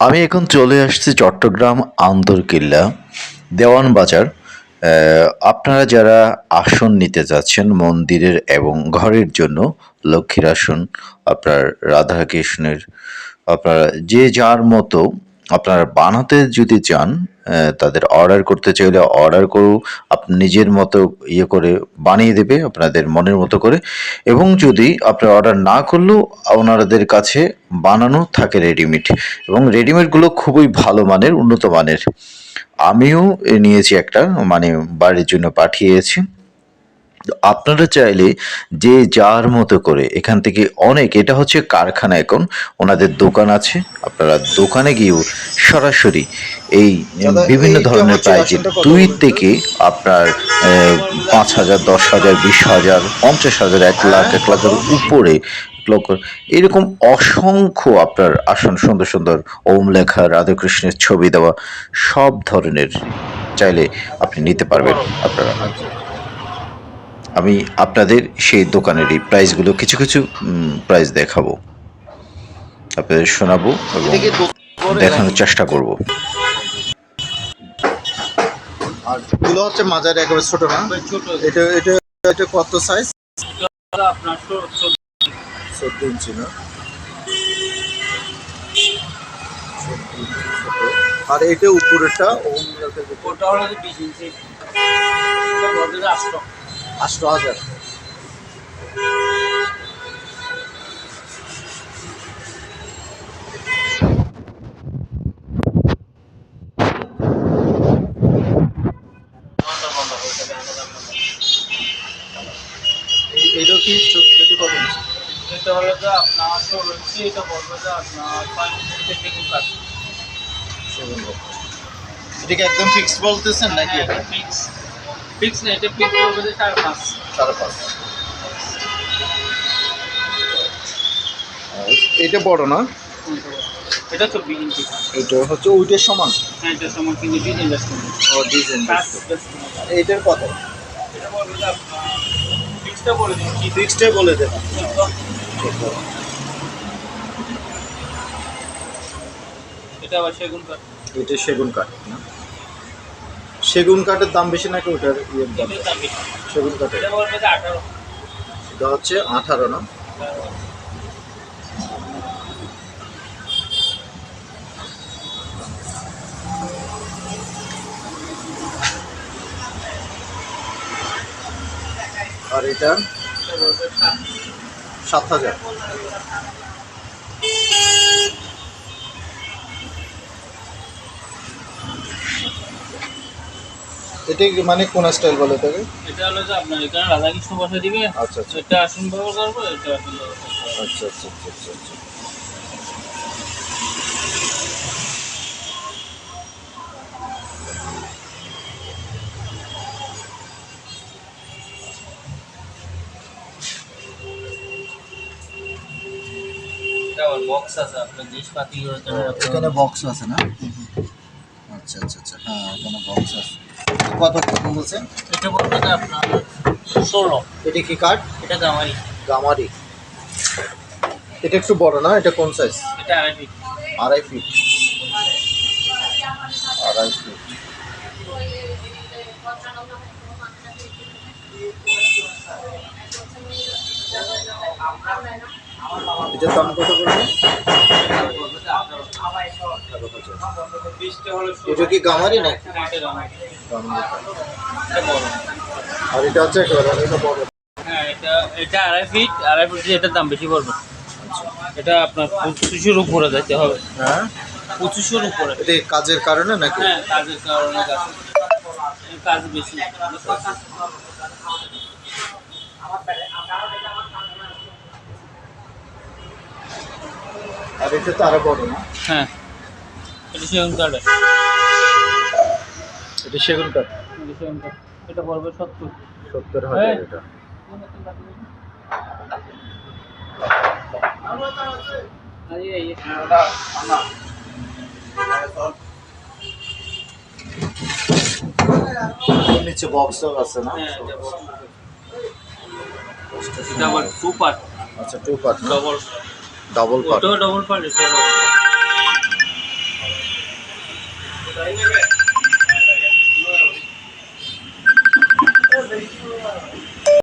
আমি এখন চলে আসছি চট্টগ্রাম আন্দরকিল্লা দেওয়ান বাজার। আপনারা যারা আসন নিতে যাচ্ছেন মন্দিরের এবং ঘরের জন্য, লক্ষ্মীর আসন, আপনার রাধাকৃষ্ণের, আপনারা যে যার মতো, আপনারা বানাতে যদি চান তাদের অর্ডার করতে চাইলে অর্ডার করু আপনি নিজের মতো ইয়ে করে বানিয়ে দেবে, আপনাদের মনের মতো করে। এবং যদি আপনি অর্ডার না করলেও ওনাদের কাছে বানানো থাকে রেডিমেড এবং রেডিমেডগুলো খুবই ভালো মানের, উন্নত মানের। আমিও নিয়েছি একটা মানে বাড়ির জন্য পাঠিয়েছি। আপনারা চাইলে যে যার মতো করে এখান থেকে অনেক এটা হচ্ছে কারখানা এখন ওনাদের দোকান আছে আপনারা দোকানে গিয়েও সরাসরি এই বিভিন্ন ধরনের হচ্ছে প্রাইজের দুই থেকে আপনার পাঁচ হাজার দশ হাজার বিশ হাজার পঞ্চাশ হাজার এক লাখ এক লাখের উপরে লক্ষ এরকম অসংখ্য আপনার আসন সুন্দর সুন্দর ওম লেখা রাধাকৃষ্ণের ছবি দেওয়া সব ধরনের চাইলে আপনি নিতে পারবেন আপনারা। আমি আপনাদের সেই দোকানের এই প্রাইসগুলো কিছু কিছু প্রাইস দেখাবো। আপনাদের শোনাবো এবং দেখানোর চেষ্টা করব। আরগুলো হচ্ছে মাঝারি একেবারে ছোট না? এটা এটা এটা কত সাইজ আপনার চো- চো- চোদ্দ ইঞ্চি না? 14 ইঞ্চি ছোট। আর এটা উপরেরটা? ওটা হলো বিশ ইঞ্চি। এটা আটশো হাজার এই- কি এটা কত ইঞ্চি এটা হলো যে আপনার এটা বলব যে আপনার ছয় ইঞ্চি টেকনিক কাট এটা কি একদম ফিক্সড বলতেছেন নাকি এটা? ফিক্স ফিক্স না এটা ফিক্স করবে যে সাড়ে পাঁচ। সাড়ে পাঁচ। এটা বড় না? এটা চব্বিশ ইঞ্চি। এটা হচ্ছে ওইটার সমান? হ্যাঁ এটা সময় কিন্তু ডিজাইন যাচ্ছে ও ডিজাইন এইটার কত? এটা বলব যে ফিক্সটা বলে দিচ্ছি ফিক্সডে বলে দেন এটা আবার সেগুন কাঠ। এটা সেগুন কাঠ না? সেগুন কাঠের দাম বেশি নাকি ওটার ইয়ের দাম সেগুন কাঠের? এটা হচ্ছে আঠারো না? আর এটা সাত হাজার। এটা মানে কোন স্টাইল বলে তাকে এটা হলো যে আপনার এখানে রাধাকৃষ্ণ বসে দিবে। আচ্ছা আচ্ছা। এটা আসন ব্যবহার করব এটা আসন আচ্ছা আচ্ছা আচ্ছা আচ্ছা আচ্ছা। বক্স আছে আপনার জিনিসপাতি এখানে বক্স আছে না? আচ্ছা আচ্ছা আচ্ছা। হ্যাঁ এখানে বক্স আছে। কত বলছেন? এটা বলবে যে আপনার ষোলো। এটা কি কাঠ এটা গামারি। গামারি। এটা একটু বড় না? এটা কোন সাইজ এটা আড়াই ফিট আড়াই ফিট আড়াই ফিট এটার দাম কত করবে এটা কি গামারি না এটা গামারি গামারি কাঠ। এটা বড় আর এটা হচ্ছে এটা বড় হ্যাঁ এটা এটা আড়াই ফিট আড়াই ফিট এটার দাম বেশি পড়বে। এটা আপনার পঁচিশের উপরে যেতে হবে। হ্যাঁ? পঁচিশের উপরে। এটা কাজের কারণে নাকি? হ্যাঁ কাজের কারণে কাজ। কাজ বেশি। আর এটা তো আরও বড় না? হ্যাঁ। এটা সেগুন কাঠের এটা সেগুন কাঠ এটা সেগুন কাঠ এটা পড়বে সত্তর। সত্তর হাজার হ্যাঁ। এটা। নিচে বক্স আছে না? হ্যাঁ, এটা আবার টু পার্ট আচ্ছা two part double double part ওটাও ডবল পার্ট এটা Thank you.